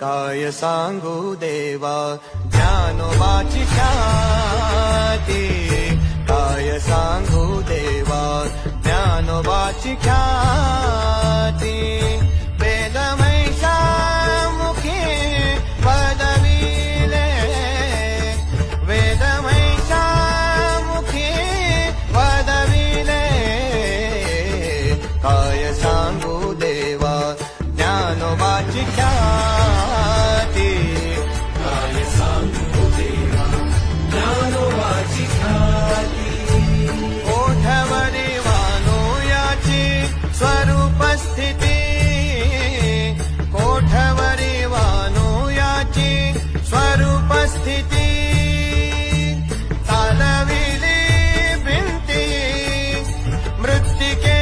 काय सांगू देवा ज्ञानोबाची ख्याती काय सांगू देवा ज्ञानोबाची ख्याती वेदमैषा मुखी पदविले वेदमैषा मुखी पदविले काय सांगू देवा ज्ञानोबाची ख्याती ti